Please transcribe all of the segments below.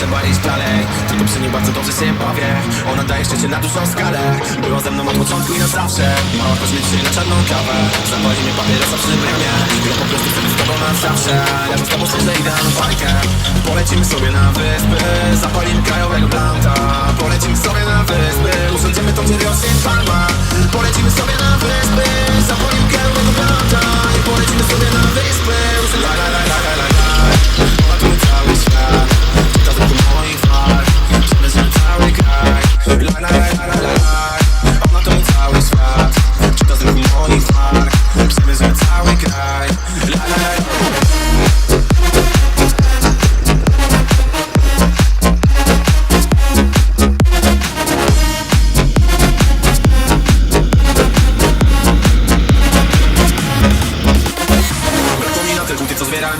Trzeba iść dalej. Tylko przy niej bardzo dobrze się bawię. Ona daje szczęście na dłuższą skalę. Była ze mną od początku i na zawsze. Mała weźmie dzisiaj na czarną kawę. Zapali mi papierosa przy bramie Ja po prostu chcę być z tobą na zawsze. Ja z tobą szczerze idealną bajkę Polecimy sobie na wyspy Zapalimy krajowego blanta Polecimy sobie na wyspy Usiądziemy tą rośnie palma. Polecimy sobie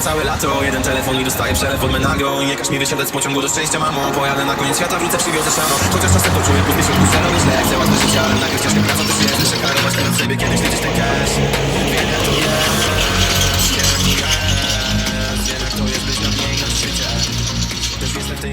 całe lato. Jeden telefon i dostaję przelew od Menago. I nie każ mi wysiadać z pociągu do szczęścia mamo. Pojadę na koniec świata, wrócę, przywiozę szano Chociaż czasem to czuję, po miesiącu zero Myślę jak załatwię życie, ale nagle ciężka praca teraz sobie ten cash. Wiem jak to jest, wiem jak to jest to jest być na mniej na życie. Też jestem w tej